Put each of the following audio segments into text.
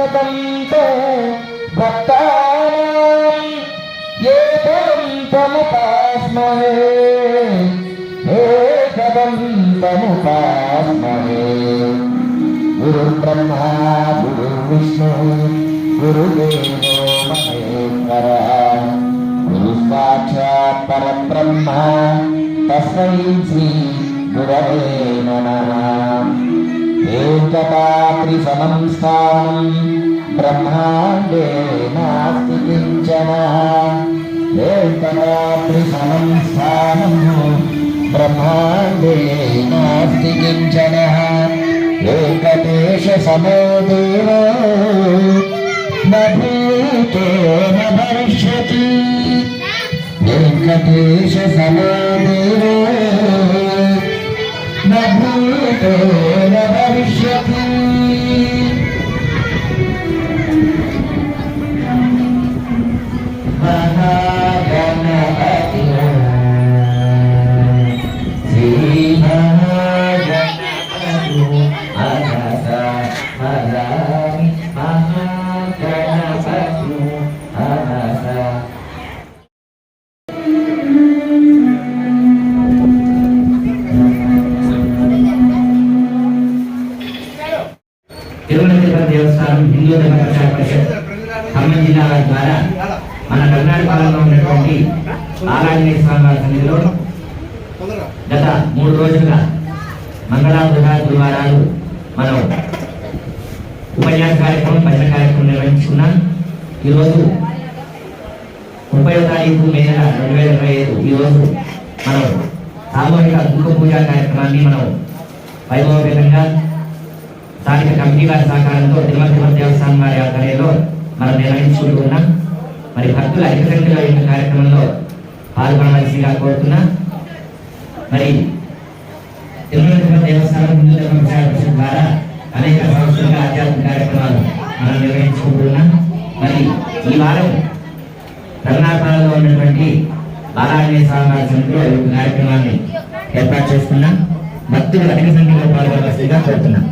ఏకదం తే భక్తానాం. ఏకదం తముపాస్మహే ఏకదం తముపాస్మహే గురు బ్రహ్మా గురు విష్ణు గురుదేవో మహేశ్వర. గురు సాక్షాత్ పరబ్రహ్మ తస్మై శ్రీ గురవే నమ. ఏకపాత్రి సమం స్థానం బ్రహ్మాండే నాస్తి కించన ఏకపాత్రి సమం స్థానం బ్రహ్మాండే నాస్తి కించన ఏకదేశ సమో దేవో నభూతో నభవిష్యతి వెంకటేశ సమో దేవో طول برشة ద్వారా మన కర్ణాటకలో ఉన్నటువంటి ఆరాజనేయ స్వామి వారి సన్నిధిలో గత మూడు రోజులుగా మంగళ బుధ గురువారాలు మనం ఉపన్యాస కార్యక్రమం భజన కార్యక్రమం నిర్వహించుకున్నాం. ఈరోజు ముప్పై తారీఖు మే నెల రెండు వేల ఇరవై ఐదు. ఈరోజు మనం సామూహిక దుఃఖ పూజా కార్యక్రమాన్ని మనం వైభవపేతంగా స్థానిక కమిటీ వారి సహకారంతో తిరుమల తిరుమల దేవస్థానం వారి ఆధ్వర్యంలో మనం నిర్వహించుకుంటూ ఉన్నాం. మరి భక్తులు అధిక సంఖ్యలో ఈ కార్యక్రమంలో పాల్గొనవలసిగా కోరుతున్నా. మరి తిరుమల దేవస్థానం హిందూ ధర్మ పరిషత్ ద్వారా అనేక సంస్థలుగా ఆధ్యాత్మిక కార్యక్రమాలు మనం నిర్వహించుకుంటున్నాం. మరి ఈ వారం కర్ణాటకలో ఉన్నటువంటి బాలాజీ స్వామి వారి ఈ కార్యక్రమాన్ని ఏర్పాటు చేసుకున్నాం. భక్తులు అధిక సంఖ్యలో పాల్గొనవలసిగా కోరుతున్నాం.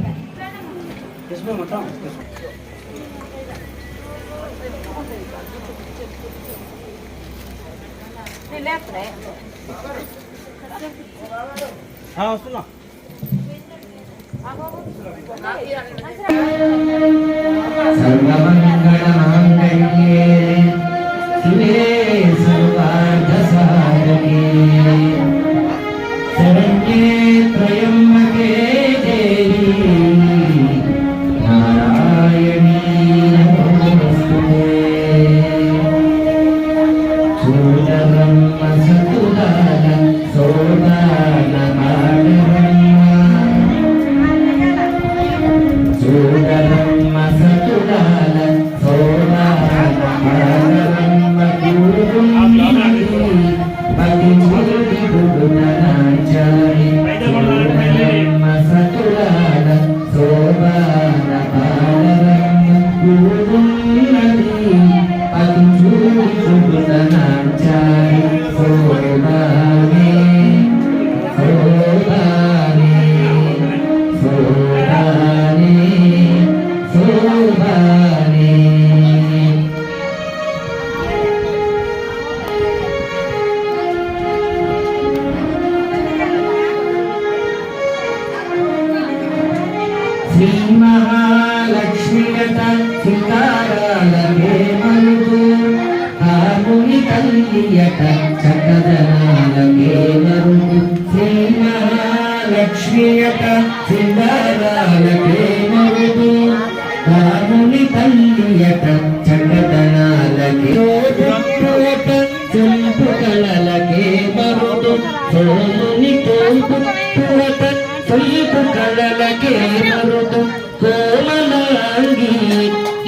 हाँ सुना। सर्वमङ्गलमाङ्गल्ये शिवे सर्वार्थसारके शरण्ये చక్కదనాలకే మరుగు శ్రీ మహాలక్ష్మియట సీతారాలకే మరుగు కాముని సోముని తోపుట్టుట చెంపు కళలకే మరుదు కోమలాంగి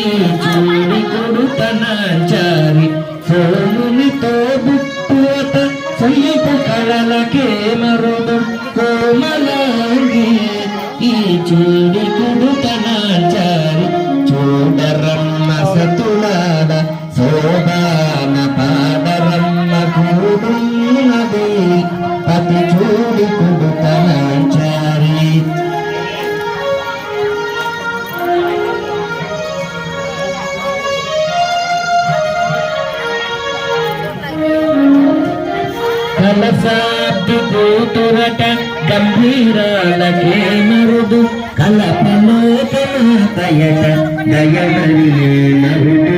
ఈ చూడి కొడుతన సోమునితో కళలకే మరుదు కోమలాంగి ఈ చూడి కొడుతనాచారి చూడరమ్మ సతులాడ గంభీరాలకే మరుదు కలపలోకమాతయట దయమరుడు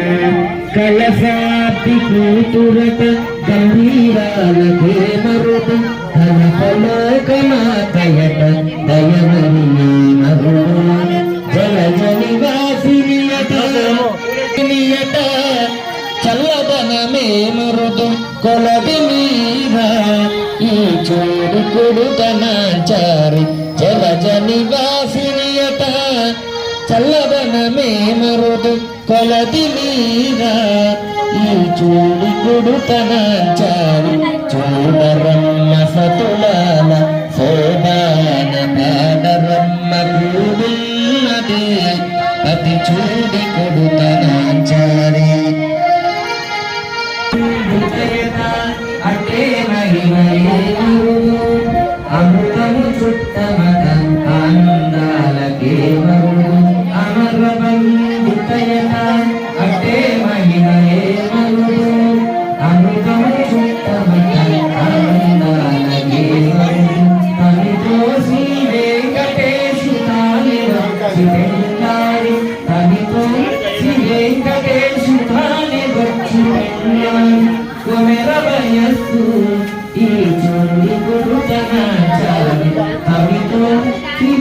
కలసాపి కూతురట గంభీరాలకే మరుదు కలపలోకమాతయట దయమల్లి కొడుకుడు కొడుకనాచారి జలజ నివాసినియట చల్లదనమే మరుదు కొలది మీరా. ఈ చూడు కొడుకనాచారి చూడరమ్మ సతో శ్రీ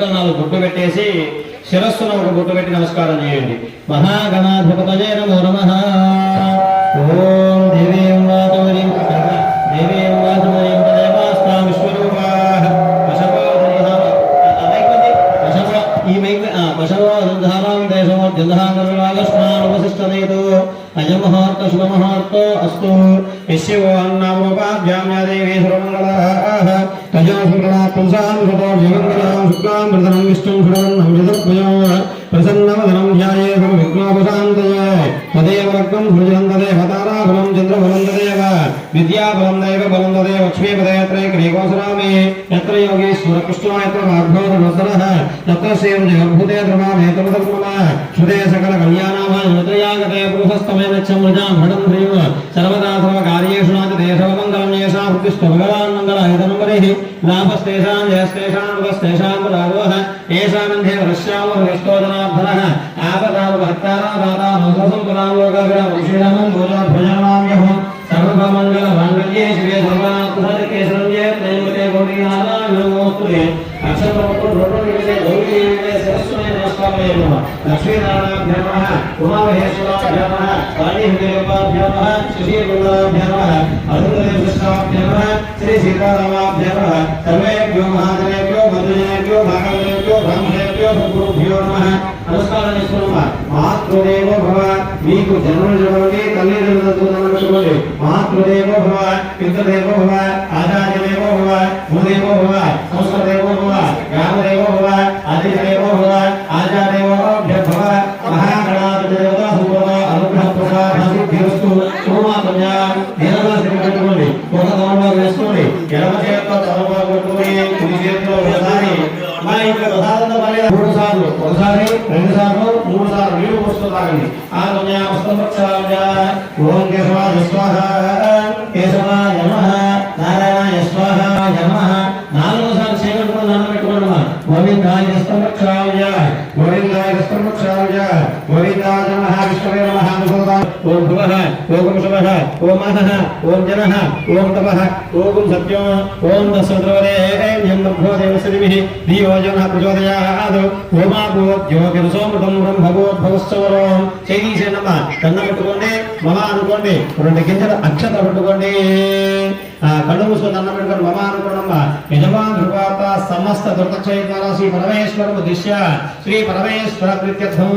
నాలుగు నాలుగు గుడ్డు పెట్టేసి శిరస్సును ఒక గుడ్డు పెట్టి నమస్కారం చేయండి. మహాగణాధిపతయే నమో నమ. ఓం దేవీం వాచమరీం దేవీం వాచమరీం దేవాస్తాం విశ్వరూపాః. పశవోధనః అజమహార్త శుభమహార్తో అస్తు. యస్యో అన్నామోపాభ్యాం తజో శుక్లా పుంసాం శుతో జగన్ विष्णुं भुवन् अमृतद्वयो प्रसन्नवदनं ध्याये समविघ्नोपशान्तये तदेव रक्तं भुजनं तदेव ताराफलं चन्द्रफलं तदेव विद्याफलं दैव फलं तदेव लक्ष्मीपदयत्रे क्रीकोसरामे यत्र योगेश्वरकृष्णो यत्र भार्गवतनः तत्र श्रीं जगद्भुते धर्मामेतमधर्मः श्रुते सकलकल्याणाः यत्र यागते पुरुषस्तमेन च मृजां भटं ह्रीव सर्वदा सर्वकार्येषु नाच देशव उत्तिष्ठ भगवान् मङ्गलायतनुपरिः लाभस्तेषां जयस्तेषां वस्तेषां राघवः एषामन्धे वृश्यामो विस्तोदनाभरः आपदाव भक्तारा दादा मधुसं पुरालोकग्रामं श्रीरामं भूताभ्रजनाम्यहं सर्वमङ्गलमाङ्गल्ये शिवे सर्वात्मसर्केशं जय प्रेमते गौरीनारायणमोस्तुते अक्षरपत्रनिमिते गौरीनिमिते सरस्वती नमस्कारे नमः लक्ष्मीनारायणाभ्यां नमः उमामहेश्वराभ्यां नमः कालीहृदयपाभ्यां नमः श्रीगुणाभ्यां नमः अरुणदेव నమః ఉమామహేశ్వరాభ్య నమః కాళీహృదయపాభ్య నమః శ్రీగుణాభ్య నమః అరుణదేవకృష్ణాభ్య నమః శ్రీ సీతారామాభ్య నమః సర్వేభ్యో మహాజనేభ్యో మధుజనేభ్యో భాగవతేభ్యో బ్రాహ్మణేభ్యో సద్గురుభ్యో నమః నమస్కారం చేసుకున్నామా మాతృదేవో భవ మీకు జన్మలు చూడండి తల్లిదండ్రులతో నమస్కారం మాతృదేవో భవ పితృదేవో భవ ఆచార్యదేవో భవ భూదేవో భవ సంస్కృదేవో భవ గ్రామదేవో భవ నీళ్ళు పోస్తూ తాగండి ఆగమ్య పుస్తపక్షాయ ఓం ఓం శుభః ఓం మహః ఓం జనః ఓం తపః ఓం సత్యం ఓం దశరథవరేణ్యం నభో దేవశ్రీభిः ధియో జనః ప్రచోదయాద్ ఓమాభూద్యోగిరసోమృతం బ్రహ్మభూద్భవస్సవరం చేసేనమ్మ కన్నం పెట్టుకోండి మమ అనుకోండి రెండు గింజలు అక్షత పెట్టుకోండి ఆ కళ్ళు మూసుకొని దండం పెట్టుకొని మమ అనుకోండమ్మ యజమాన్ కృపాత సమస్త దుర్దక్షయ ద్వారా శ్రీ పరమేశ్వరము దిశ్య శ్రీ పరమేశ్వర కృత్యర్థం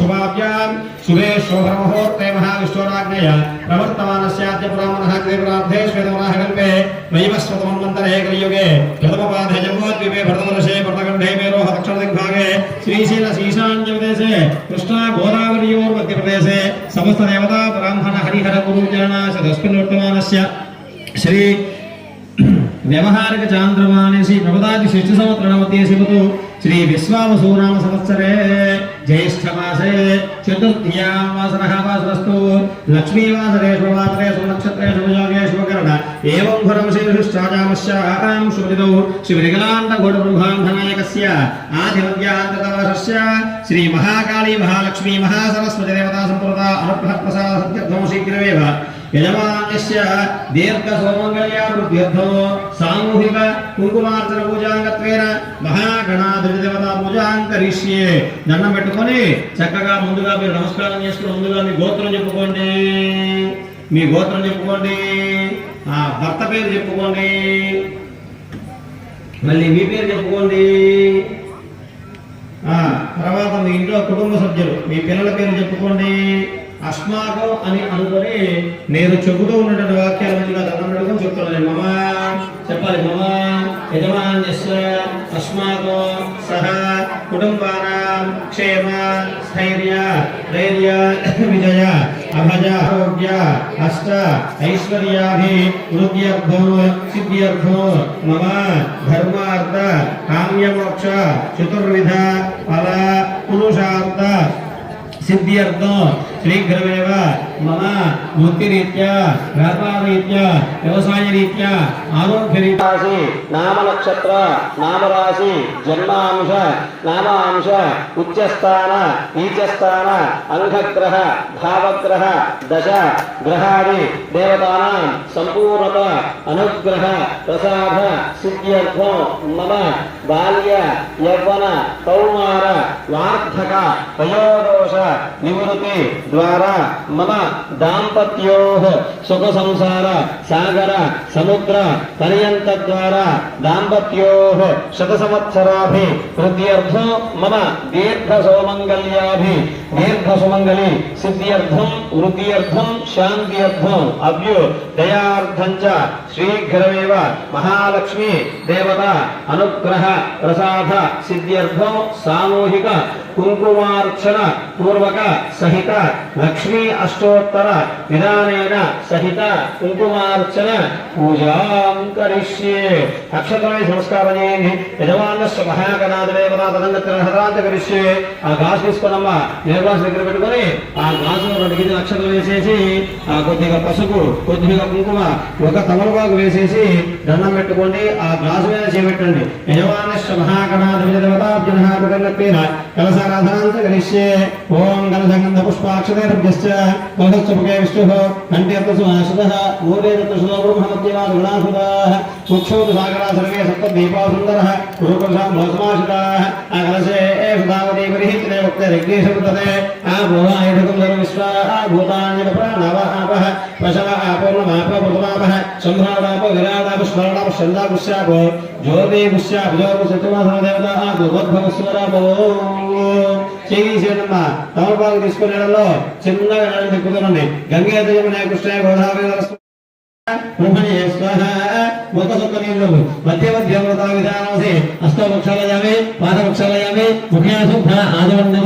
శుభాభ్యాం శుభే శోభరమహోర్తే మహావిష్ణోరాజ్ఞయ ప్రవర్తమానస్యాద్య పురామనః దేవరార్థే శ్వేతమనః కల్పే నైవస్వతమన్వంతరే కలియుగే ప్రథమపాదే జంబోద్వీపే భరతవర్షే భరతఖండే మేరోహ దక్షిణదిగ్భాగే శ్రీశైల శ్రీశాంత్యదేశే కృష్ణా గోదావరియోర్ మధ్యప్రదేశే సమస్త దేవతా బ్రాహ్మణ హరిహర గురు జనాశ తస్మిన్ వర్తమానస్య శ్రీ వ్యవహారిక చాంద్రమానేసి శ్రీ ప్రపదాది శిష్ట సంవత్సరణమతే శివతు శ్రీ విశ్వావసూనామ సంవత్సరే జ్యేష్ఠమాసే చతుర్థ్యాం వాసరః వాసరస్తు లక్ష్మీవాసరే శుభవాసరే శుభనక్షత్రే శుభయోగే శుభకరణ ఏవం భరం శుభిదౌ శుభదిదౌ శ్రీవికలాంత గోడబ్రహ్మాంధనాయకస్య ఆదిమధ్యాంతకవశస్య శ్రీ మహాకాళీ మహాలక్ష్మీ మహాసరస్వతి దేవతా సంప్రదా అనుగ్రహ ప్రసాద సత్యర్థం శీఘ్రమేవ యజమానస్య దీర్ఘ సౌమంగళ్యావృద్ధ్యర్థం సామూహిక కుంకుమార్చన పూజాంగత్వేన మహాగణాధిపతిదేవతా పూజాం కరిష్యే దండం పెట్టుకొని చక్కగా ముందుగా మీరు నమస్కారం చేసుకుని ముందుగా మీ గోత్రం చెప్పుకోండి. మీ గోత్రం చెప్పుకోండి. ఆ భర్త పేరు చెప్పుకోండి. మళ్ళీ మీ పేరు చెప్పుకోండి. ఆ తర్వాత మీ ఇంట్లో కుటుంబ సభ్యులు మీ పిల్లల పేరు చెప్పుకోండి. అస్మాకం అని అనుకొని నేను చెబుతూ ఉన్నటువంటి వాక్యాల మధ్యలో దండం చెప్తున్నాను. మమ చెప్పాలి. మమ యజమాన్యస్య అస్మాకం సహ కుటుంబాన క్షేమ స్థైర్య ధైర్య విజయ అభజ ఆరోగ్య అష్ట ఐశ్వర్యాభి వృద్ధ్యర్థం సిద్ధ్యర్థం మమ ధర్మార్థ కామ్యమోక్ష చతుర్విధ ఫల పురుషార్థ సిద్ధ్యర్థం శీఘ్రమేవ మమ వృత్తిరీత్యా వ్యాపారరీత్యా వ్యవసాయరీత్యా ఆరోగ్యరీత్యా. నామ నక్షత్ర నామరాశి జన్మాంశ నామాంశ ఉచ్చస్థాన నీచస్థాన అంగగ్రహ భావగ్రహ దశ గ్రహాది దేవతానాం సంపూర్ణత అనుగ్రహ ప్రసాద సిద్ధ్యర్థం మమ బాల్య యవ్వన కౌమార వార్ధక వయోదోష నివృత్తి ద్వారా మమ దాంపత్యో సుఖ సంసార సాగర సముద్ర పర్యంత ద్వారా దాంపత్యో శత సంవత్సరాభి వృద్ధ్యర్థం మమ దీర్ఘ సౌమంగళ్యాభి దీర్ఘ సుమంగళి సిద్ధ్యర్థం వృద్ధ్యర్థం శాంత్యర్థం అభ్యు దయార్థం చ శీఘ్రమేవ మహాలక్ష్మి దేవత అనుగ్రహ ప్రసాద సిద్ధ్యర్థం సామూహిక కుంకుమార్చన పూర్వక సహిత లక్ష్మీ అష్టోత్తర విధానేన సహిత కుంకుమార్చన పూజాం కరిష్యే అక్షతమై సంస్కారం చేయండి యజమానస్వ మహాగణాది దేవతా తదంగత్రాంత కరిష్యే ఆ గాజు తీసుకున్నమ్మా నిర్వాస దగ్గర పెట్టుకొని ఆ గాజులో రెండు గిన్నె అక్షతలు వేసేసి ఆ కొద్దిగా పసుపు కొద్దిగా కుంకుమ ఒక తమలపాకు వేసేసి దండం పెట్టుకోండి. ఆ గాజు మీద చేపెట్టండి. యజమానస్వ మహాగణాది దేవతాభ్యనహాపేన ఓం గణసంగంధ పుష్పాక్షతేభ్యశ్చ కలసముఖే విష్ణుః. కంఠేర్తసు ఆశ్రితः మూలేర్తసు సాగరా సర్వే సప్త దీపా ఆ కలశే సుధావతి పరిహితే వక్తే ఆ భూమాయుధకం సర్వ విశ్వా భూతాన్యత ప్రాణవాపః పశవ ఆపూర్ణమాప జ్యోతి చేసేటమ్మా తమలపాకు తీసుకునే చిన్నగా నడుము గంగే కృష్ణ గోదావరి నమస్కారం. బ్రహ్మణే స్వహ ముఖ సుఖ నీళ్ళు ముఖ్యాశుద్ధ ఆదివన్య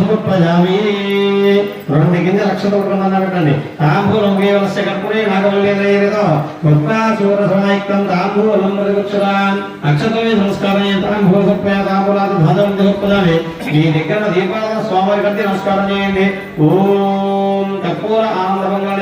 రెండు కింద లక్షలు ఉపకరణ పెట్టండి. తాంబూలం వేవలస్య కర్పూరే నాగవల్లేదో గొప్పాశూర సమాయుక్తం తాంబూలం ప్రతివక్షరాన్ అక్షతమే సంస్కారం తాంబూల సత్పయ తాంబూలాది భాదం గొప్పదామి మీ దగ్గర దీపాల స్వామి కంటే నమస్కారం చేయండి. ఓ. కర్పూర ఆనంద మంగళ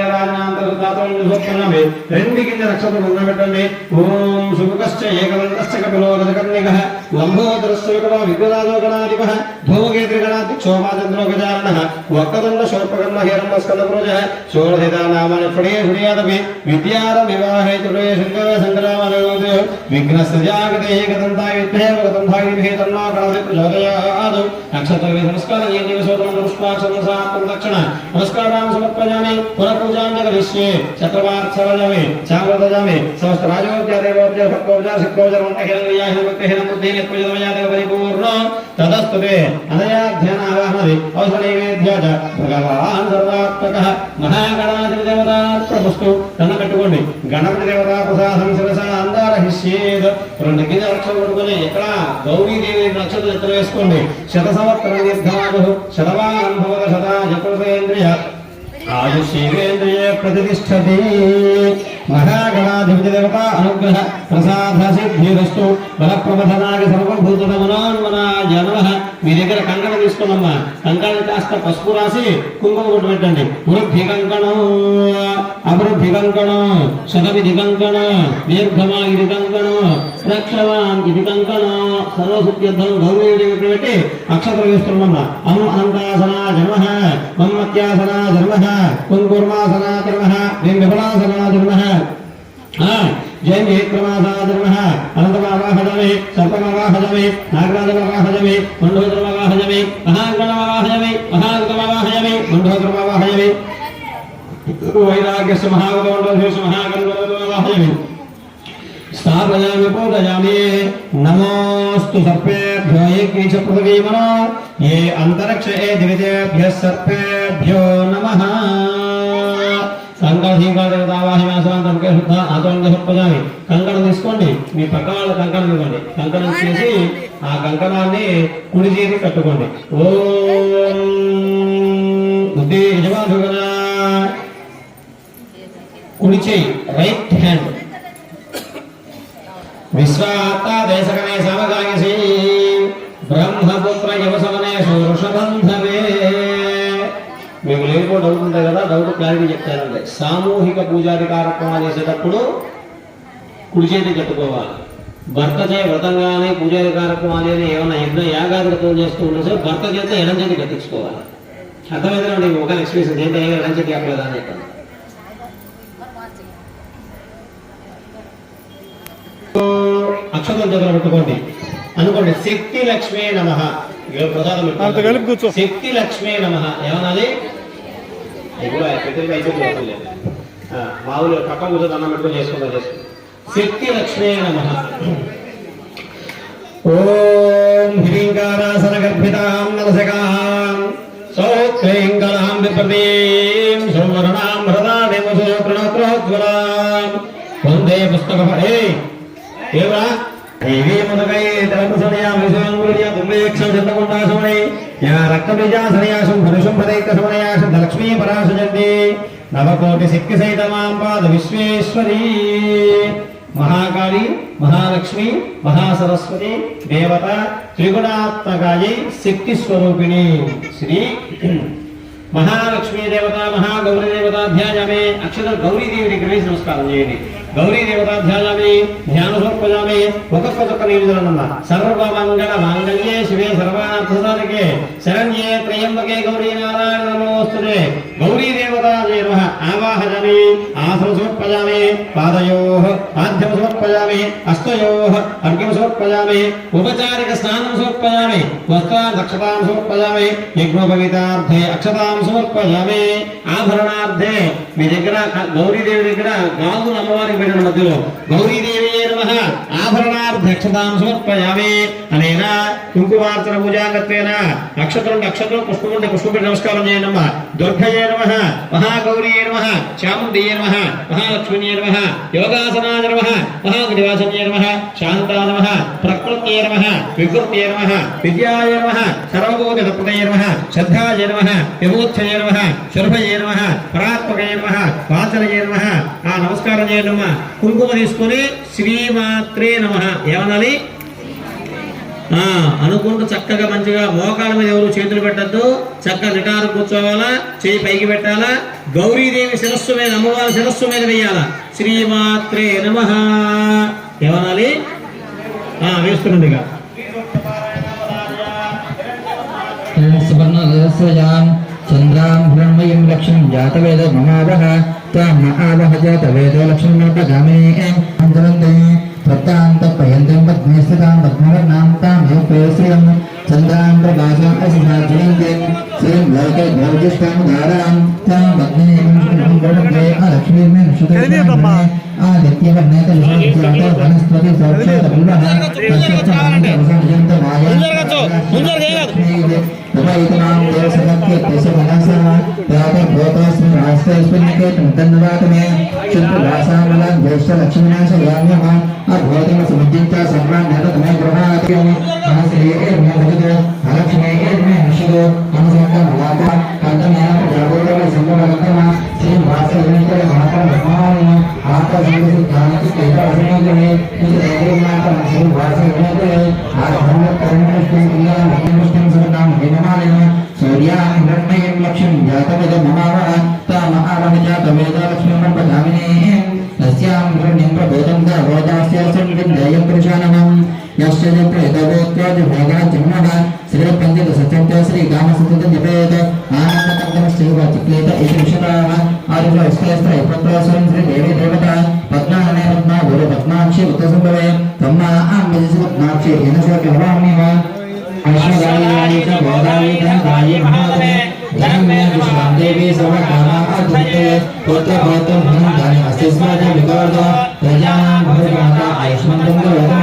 రెండు కింద నక్షత్రం ఉండబెట్టండి ఓం శుభకశ్చ ఏకవంతశ్చ కపిలో గజకర్ణిక. లంబోదరస్య వికటో విగ్రహాలోకనాధిప ధూమకేత్రి గణాతి క్షోభాచంద్రో గజానన. వక్రదండ శోర్పకర్ణ హిరణ్య స్కందపురుష షోడశితా నామాని ఫడే హృదయాదపి. విద్యార వివాహేతుడే శంకర సంగ్రామనోదయ విఘ్నస్య జాగతే ఏకదంతాయ విద్యేవ గతంధాయ విభే తన్నో గణపతి ప్రచోదయాదు నక్షత్ర నమస్కారం. ఏ దివసోదం నమస్కారం సాత్వం దక్షిణ. నమస్కారం. సమర్పయామి పునఃపూజాం జగరిష్యే చక్రవార్చరజామి చామృతజామి సమస్త రాజోద్యాదేవోద్య భక్తోజా శక్రోజర మంటహిరణ్యాహి భక్తిహిరం బుద్ధి నిర్పజమయాదేవ పరిపూర్ణ తదస్తుతే అనయా ధ్యాన ఆవాహనది ఔషధ నైవేద్య చ భగవాన్ సర్వాత్మక మహాగణాధిపతి దేవతార్పణమస్తు కన్న కట్టుకోండి గణపతి దేవతా ప్రసాదం శిరస అందారహిష్యేద్ రెండు గిన్నె అక్షరం పట్టుకొని ఎక్కడ గౌరీదేవి నక్షత్రం ఎత్తులు వేసుకోండి శత సంవత్సర నిర్ధారు శతమానం భవత శత చతుర్వేంద్రియ आयुषीवेन्द्रिये प्रतिष्ठति। महागणाधिपतिदेवता अनुग्रह प्रसाद सिद्धिरस्तु सर्वभूत सर्वभूतमनोन्मनाय नमः। మీ దగ్గర కంకణం తీసుకున్నమ్మా కంకణం కాస్త పసుపు రాసి కుంకుమ కొట్టు పెట్టండి. వృద్ధి కంకణం అభివృద్ధి కంకణం శతవిధి కంకణం ఇది కంకణం రక్షవాన్ ఇది కంకణం సర్వసుత్యర్థం గౌరవ పెట్టి అక్షత్ర వేస్తున్నామ్మా అం అనంతాసనా జన్మ మమ్మత్యాసనా జన్మ కుంకుర్మాసనా జన్మ మేము విఫలాసనా జన్మ जयंगे प्रमासादर्मः अनन्तमावाहजमे सर्पमवाहजमे नागराजमवाहजमे मण्डोदरमवाहजमे महाग्रणमवाहजमे महागतमवाहजमे मण्डोदरमवाहजमे वैराग्यस्य महागतमण्डलस्य महागतमवाहजमे स्थापयामि पूजयामि। नमोऽस्तु सर्पेभ्यो यज्ञेश पृथिवीमनो ये अन्तरिक्ष ए दिवितेभ्यः सर्पेभ्यो नमः। కంకణ శ్రీకాళదేవతావాహిమాసంకే శుద్ధ ఆతోంగ సర్పజామి కంకణం తీసుకోండి. మీ పక్క వాళ్ళ కంకణం ఇవ్వండి. కంకణం చేసి ఆ కంకణాన్ని కుడి చేసి కట్టుకోండి. ఓ బుద్ధి కుడి చేయి రైట్ హ్యాండ్. విశ్వాత్తా దేశకనే సమగాయసి బ్రహ్మపుత్ర యవసవనే వృషబంధవే లేనిపో డౌట్ ఉంటాయి కదా డౌట్ క్లారిటీ చెప్తానంటే సామూహిక పూజాది కార్యక్రమాలు చేసేటప్పుడు కుడి చేతి కట్టుకోవాలి. భర్త చే వ్రతంగానే పూజాది కార్యక్రమాలు అని ఏమైనా యజ్ఞ యాగాదికతో చేస్తూ ఉంటే సార్ భర్త చేత ఎడం చేతి కట్టించుకోవాలి. అర్థమైందండి ఒక ఎక్స్పీరియన్స్ ఏంటంటే ఎడం చేతి అప్పలేదా అని చెప్పాను. అక్షతం దగ్గర పెట్టుకోండి. అనుకోండి శక్తి లక్ష్మీ నమ. ప్రసాదం. శక్తి లక్ష్మీ నమ. ఏమన్నది? ఎక్కువ పెద్దగా అయిపోతుంది మామూలుగా పక్క కూర్చొని అన్నం పెట్టుకొని చేసుకుంటా చేసుకో శక్తి లక్ష్మీ నమ. ఓం హ్రీంకారాసన గర్భితాం నరసకాం సౌక్లీంకరాం విప్రదీం సువర్ణాం హృదాదేవ ప్రణోత్రోజ్వలాం వందే పుస్తక పడే ఏవా దేవీ మునకై ధర్మసనయా విశ్వంగుడియా దుర్వేక్ష చంద్రకొండాసమణి యా రక్తబీజాసనయాసం భరుషంభదైక సమనయాసం లక్ష్మీ పరాశజంతి నవకోటి శక్తి సహితమాం పాద విశ్వేశ్వరీ. మహాకాళి మహాలక్ష్మి మహాసరస్వతి దేవత త్రిగుణాత్మకాయి శక్తి స్వరూపిణి శ్రీ మహాలక్ష్మీ దేవత మహాగౌరీ దేవత ధ్యాయామి అక్షర గౌరీ దేవి దగ్గర నమస్కారం చేయండి. గౌరీ దేవత ధ్యాయామి ధ్యాన సమర్పయామి ఒక్కొక్క ఒక్కొక్క నివేదనమ్మ సర్వమంగళ మాంగళ్యే శివే సర్వార్థసారికే శరణ్యే త్రయంబకే గౌరీ నారాయణ నమోస్తుతే గౌరీ దేవత నమ ఆవాహయామి ఆసన సమర్పయామి పాదయో ఆద్యం సమర్పయామి అస్తయో అర్ఘ్యం సమర్పయామి ఉపచారిక స్నానం సమర్పయామి వస్త్రాక్షతాం సమర్పయామి యజ్ఞోపవీతార్థే అక్షతాం సమర్పయామి ఆభరణార్థే మీ దగ్గర గౌరీదేవి దగ్గర గాజులు అమ్మవారికి పెట్టిన మధ్యలో గౌరీదేవి నమ. ఆభరణార్థ సమర్పయామి. అనేనా? కుంకుమార్చన పూజాంగత్వేన నక్షత్రం నక్షత్రం పుష్పం ఉంటే నమస్కారం చేయనమ్మ దుర్గయే నమ. మహాగౌరియే నమ. చాముండియే నమ. మహాలక్ష్మీయే నమ. యోగాసనాయ నమ. మహాగణివాసన్యే నమ. శాంతా నమ. ప్రకృత్యే నమ. వికృత్యే నమ. విద్యాయ నమ. సర్వభూతప్రదయ నమ. శ్రద్ధాయ నమ. విమోక్షయ నమ. శుభయ నమ. పరాత్మకయే నమ. వాచనయ నమ. ఆ నమస్కారం చేయనమ్మ కుంకుమ తీసుకొని శ్రీమాత్రే నమ ఏమనాలి అనుకుంటూ చక్కగా మంచిగా మోకాల మీద ఎవరు చేతులు పెట్టద్దు చక్కగా నిటారు కూర్చోవాలా చేయి పైకి పెట్టాలా గౌరీదేవి శిరస్సు మీద అమ్మవారి శిరస్సు మీద వేయాల శ్రీమాత్రే నమ ఏమనాలి ఆ, ఇక సువర్ణస్రజాం చంద్రాం బ్రహ్మయం లక్ష్యం జాతవేద మహావహ తాం మహావహ జాతవేదో లక్ష్మీమపగామే అంతరంతే పయంతం పద్మే పద్మవర్ణాం తాం యోపే చంద్రాం ప్రకాశం శ్రీం లోకే ధారాం తాం ఆదిత్యవర్ణే కలుషాంత వనస్పతి సౌక్షేత బిల్వః తస్యచ్చ మానంత వసంజంత మాయా ఉపయుతనాం దేవసమఖ్య తస్య మనసః ప్రాతః భూతస్మిన్ ఆస్తస్మిన్నికే తంతన్వాతమే క్షుద్రభాసామలం జ్యేష్ఠ లక్ష్మీనాశ యామ్యః అభూతమ సముద్యంచ సర్వాన్ నతమే గృహాత్యం మనసే మే భగతో అలక్ష్మే మే హర్షదో మనసంక మలాక కంతమే జాగోరవ సంభవలంతమ శ్రీ వాసవినికర మాతా మహాయ ఆత సంగతి జ్ఞానకి కేదాసనగమే ఇది దేవమాత శ్రీ వాసవినికర ఆ బ్రహ్మ కరుణకృష్ణ క్రియా మహిమృష్ణం సర్వం వినమాలిన సూర్యాం హిరణ్మయం లక్ష్మీం జాతవేద మమావహ తా మహావహ జాతవేద లక్ష్మీం పదామినే తస్యాం హిరణ్యం ప్రబోధం గర్భోదాస్య సంవిద్యాయం పురుషానమం యస్య ప్రేతవోత్రాజ భోగా జన్మః శ్రీ పంచద సత్యంత శ్రీ కామ సత్యంత జపేత ಆದಿಲ ಇಷ್ಟೇಸ್ತ್ರ ಇಪ್ಪತ್ತೋಸಂಸ್ರಿ ದೇವಿ ದೇವತಾ ಪದ್ಮ ಹಣೆ ಪದ್ಮ ಗುರು ಪದ್ಮಾಕ್ಷಿ ಉತ್ತಸಂಭವೆ ತಮ್ಮ ಆಂ ವಿಜಸ ಪದ್ಮಾಕ್ಷಿ ಜನಸ ಗೌರವಮೇವ ಅಶ್ವಗಾಯಿತ ಬೋಧಾಯಿತ ಕಾಯಿ ಮಹಾತ್ಮೆ ಧರ್ಮೇ ವಿಶ್ವಾಂ ದೇವಿ ಸರ್ವಕಾಮಾರ್ಥೆ ಪುತ್ರ ಭವತಂ ಧನಂ ಧಾನ್ಯ ಅಸ್ತಿ ಸ್ಮರಣ ವಿಕರ್ದ ಪ್ರಜಾನಾಂ ಭವಿಷ್ಯತ ಆಯುಷ್ಮಂತಂ ಗೋಧನಾ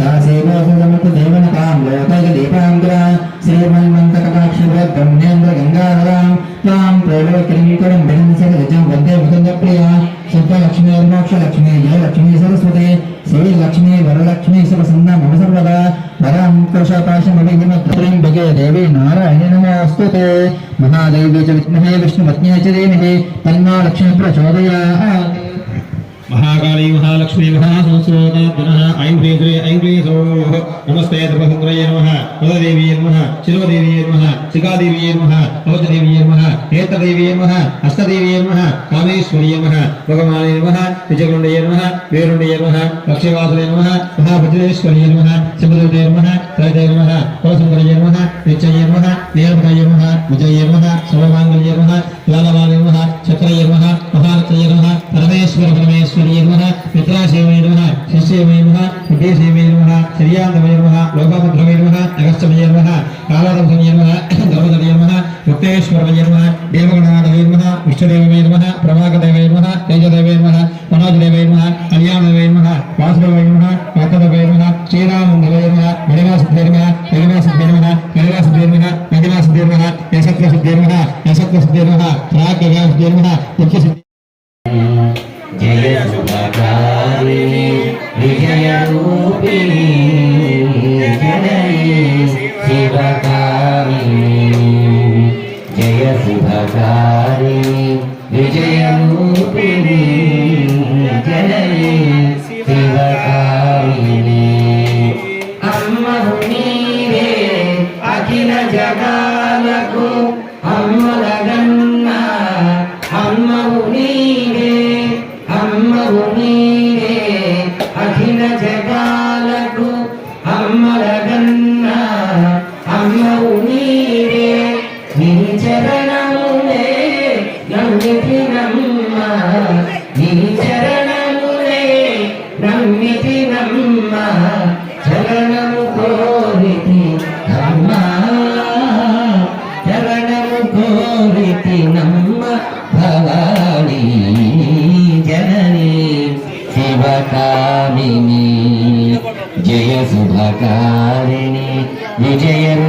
భవం భగవతం జ్ఞానవత్తమ దేవనతాం లోకైక దీపాంగ్ర శ్రీమన్మంత కటాక్షి బ్రహ్మేంద్ర గంగాధరాం తాం ప్రేరవకిరీకరం బిడంసక నిజం వందే ముకుంద ప్రియ శుద్ధలక్ష్మీ మోక్ష లక్ష్మీ జయ లక్ష్మీ సరస్వతి శ్రీ లక్ష్మీ వరలక్ష్మీ సరసన్న మమ సర్వదా వరం భగే దేవి నారాయణ నమోస్తు మహాదేవి చ విద్మహే చ ధీమహి తన్నో లక్ష్మీ ప్రచోదయా మహాకాళీ మహాలక్ష్మీ మహాసంస్రోతాత్మన ఐం హ్రీం శ్రీ ఐం హ్రీం సౌః నమస్తే ద్రవసుందరయ నమః. పదదేవీయ నమః. శిరోదేవీయ నమః. శిఖాదేవీయ నమః. కవచదేవీయ నమః. నేత్రదేవీయ నమః. హస్తదేవీయ నమః. కామేశ్వర్య నమః. భగవానే నమః. విజయగుండయ నమః. వీరుండయ నమః. లక్ష్మీవాసులే నమః. మహాభద్రేశ్వర్య నమః. శివదుర్గయ నమః. సరితయ నమః. కులసుందరయ నమః. నిత్యయ నమః. నీలమయ నమః. విజయ నమః. సర్వమాంగళ్య నమః. లాలవాల నమః చక్రయ నమః మహాలక్ష్మయ నమః పరమేశ్వర పరమేశ్వర్య నమః మిత్రాశేవయ నమః శిష్యేవయ నమః విద్యేశేవయ నమః శ్రీయాంతమయ నమః లోకభద్రమయ నమః అగస్త్యమయ నమః కాళాదమయ నమః ధర్మదయ నమః యుక్తేశ్వరమయ నమః దేవగణాదయ నమః విష్ణుదేవయ నమః ప్రభాకదేవయ నమః తేజదేవయ నమః మనోజదేవయ నమః కళ్యాణదేవయ నమః వాసుదేవయ నమః భక్తదేవయ నమః శ్రీరామందవయ నమః Jagat. విజయ రూపిణి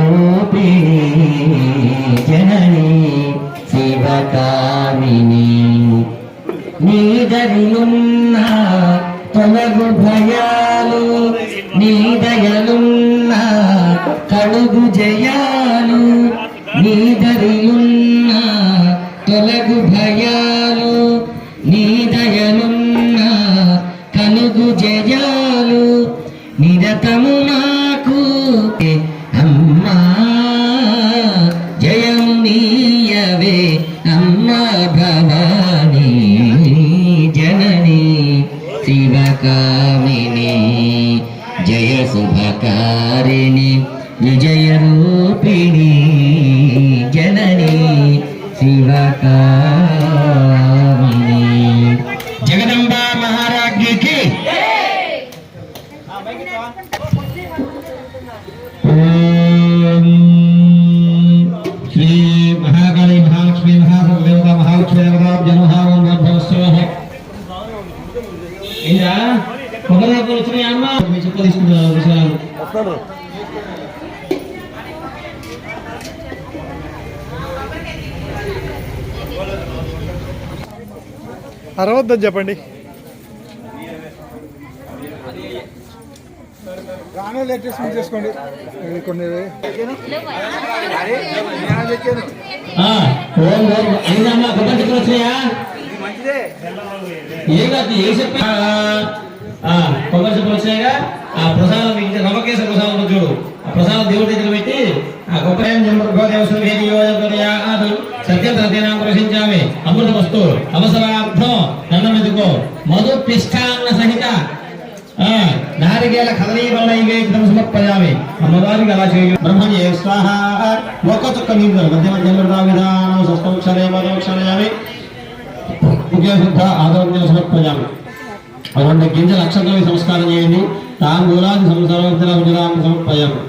అరవద్దని చెప్పండి. చేసుకోండి. కొన్ని ఆ, కొబ్బరి చెప్పులు వచ్చినాయిగా? ప్రసాదం ప్రసాదం చూడు. ఆ ప్రసాదం దేవుడి దగ్గర పెట్టి ఆ కొబ్బరి గోదేవసం వేది ప్రశించామి అమృత అవసరార్థం దండం మధు పిష్టాన్న సహిత నారికేల కదలీబలైవేకం సమర్పయామి అమ్మవారికి అలా చేయ బ్రహ్మణ్యే స్వాహ ఒక్క చుక్క నీరు మధ్య మధ్య విధానం సస్తంక్షరే మదోక్షరయామి శుద్ధ ఆదరణ్యం సమర్పయామి రెండు గింజల అక్షతలు సంస్కారం చేయండి తాంబూలాది సంసారం సమర్పయామి